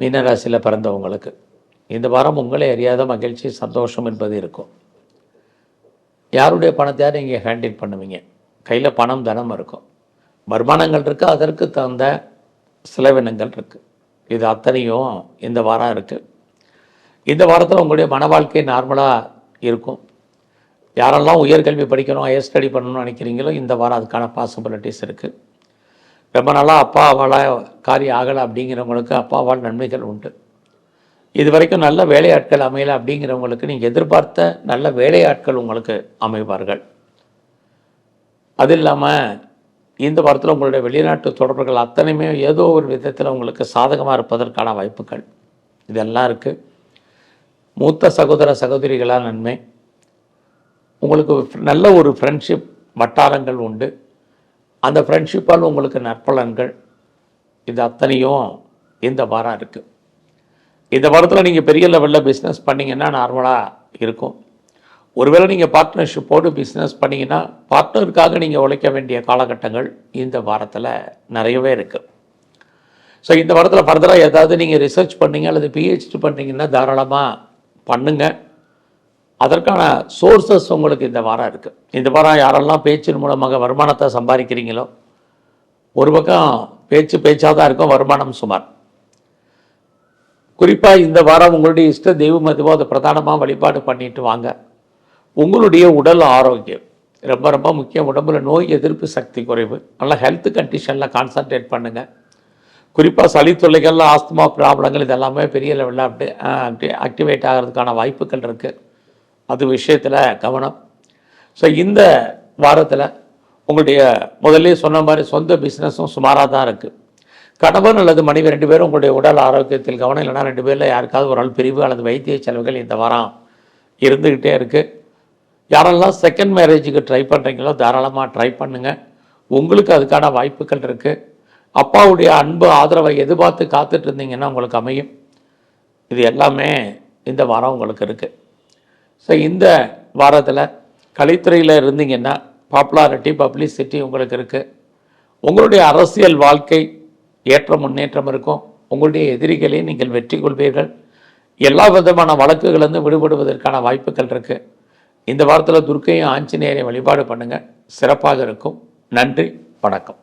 மீனராசியில் பிறந்தவங்களுக்கு இந்த வாரம் உங்களை அறியாத மகிழ்ச்சி சந்தோஷம் என்பது இருக்கும். யாருடைய பணத்தையாவது நீங்கள் ஹேண்டில் பண்ணுவீங்க? கையில் பணம் தனம் இருக்கும். வருமானங்கள் இருக்குது அதற்கு தகுந்த செலவினங்கள் இருக்குது இது அத்தனையும் இந்த வாரம் இருக்குது இந்த வாரத்தில் உங்களுடைய மன வாழ்க்கை நார்மலாக இருக்கும். யாரெல்லாம் உயர்கல்வி படிக்கணும் ஹையர் ஸ்டடி பண்ணணும்னு நினைக்கிறீங்களோ இந்த வாரம் அதுக்கான பாசிபிலிட்டிஸ் இருக்குது ரொம்ப நாளாக அப்பா அவளாக காரியம் ஆகலை அப்படிங்கிறவங்களுக்கு அப்பாவால் நன்மைகள் உண்டு. இது வரைக்கும் நல்ல வேலையாட்கள் அமையலை அப்படிங்கிறவங்களுக்கு நீங்கள் எதிர்பார்த்த நல்ல வேலையாட்கள் உங்களுக்கு அமைவார்கள். அது இல்லாமல் இந்த வாரத்தில் உங்களுடைய வெளிநாட்டு தொடர்புகள் அத்தனையுமே ஏதோ ஒரு விதத்தில் உங்களுக்கு சாதகமாக இருப்பதற்கான வாய்ப்புகள். இதெல்லாம் இருக்குது மூத்த சகோதர சகோதரிகளாக நன்மை. உங்களுக்கு நல்ல ஒரு ஃப்ரெண்ட்ஷிப் வட்டாரங்கள் உண்டு. அந்த ஃப்ரெண்ட்ஷிப்பால் உங்களுக்கு நற்பலன்கள். இது அத்தனையும் இந்த வாரம் இருக்குது இந்த வாரத்தில் நீங்கள் பெரிய லெவலில் பிஸ்னஸ் பண்ணிங்கன்னா நார்மலாக இருக்கும். ஒருவேளை நீங்கள் பார்ட்னர்ஷிப்போடு பிஸ்னஸ் பண்ணிங்கன்னா பார்ட்னருக்காக நீங்கள் உழைக்க வேண்டிய காலகட்டங்கள் இந்த வாரத்தில் நிறையவே இருக்குது ஸோ இந்த வாரத்தில் ஃபர்தராக ஏதாவது நீங்கள் ரிசர்ச் பண்ணீங்க அல்லது பிஹெச்டி பண்ணிங்கன்னா தாராளமாக பண்ணுங்கள் அதற்கான சோர்சஸ் உங்களுக்கு இந்த வாரம் இருக்குது இந்த வாரம் யாரெல்லாம் பேச்சின் மூலமாக வருமானத்தை சம்பாதிக்கிறீங்களோ ஒரு பக்கம் பேச்சு பேச்சாக தான் இருக்கும் வருமானம் சுமார். குறிப்பாக இந்த வாரம் உங்களுடைய இஷ்ட தெய்வம் எதுவோ அதை பிரதானமாக வழிபாடு பண்ணிட்டு வாங்க. உங்களுடைய உடல் ஆரோக்கியம். ரொம்ப ரொம்ப முக்கியம். உடம்புல நோய் எதிர்ப்பு சக்தி குறைவு. நல்ல ஹெல்த் கண்டிஷனில் கான்சன்ட்ரேட் பண்ணுங்கள் குறிப்பாக சளி தொல்லைகள் ஆஸ்துமா ப்ராப்ளங்கள் இதெல்லாமே பெரிய லெவலில் அப்படி ஆக்டிவேட் ஆகிறதுக்கான வாய்ப்புகள் இருக்குது அது விஷயத்தில் கவனம். ஸோ இந்த வாரத்தில் உங்களுடைய முதல்ல சொன்ன மாதிரி சொந்த பிஸ்னஸும் சுமாராக தான் இருக்குது கணவன் அல்லது மனைவி ரெண்டு பேரும் உங்களுடைய உடல் ஆரோக்கியத்தில் கவனம் இல்லைன்னா ரெண்டு பேரில் யாருக்காவது ஒரு ஆள் பிரிவு அல்லது வைத்திய செலவுகள் இந்த வாரம் இருந்துக்கிட்டே இருக்குது யாரெல்லாம் செகண்ட் மேரேஜுக்கு ட்ரை பண்ணுறீங்களோ தாராளமாக ட்ரை பண்ணுங்கள் உங்களுக்கு அதுக்கான வாய்ப்புகள் இருக்குது அப்பாவுடைய அன்பு ஆதரவை எதிர்பார்த்து காத்துட்டு இருந்தீங்கன்னா உங்களுக்கு அமையும். இது எல்லாமே இந்த வாரம் உங்களுக்கு இருக்குது ஸோ இந்த வாரத்தில் கலைத்துறையில் இருந்தீங்கன்னா பாப்புலாரிட்டி பப்ளிசிட்டி உங்களுக்கு இருக்குது உங்களுடைய அரசியல் வாழ்க்கை ஏற்ற முன்னேற்றம் இருக்கும். உங்களுடைய எதிரிகளை நீங்கள் வெற்றி கொள்வீர்கள். எல்லா விதமான வழக்குகளிலிருந்து விடுபடுவதற்கான வாய்ப்புகள் இருக்குது இந்த வாரத்தில் துர்க்கையும் ஆஞ்சநேயரையும் வழிபாடு பண்ணுங்கள் சிறப்பாக இருக்கும். நன்றி வணக்கம்.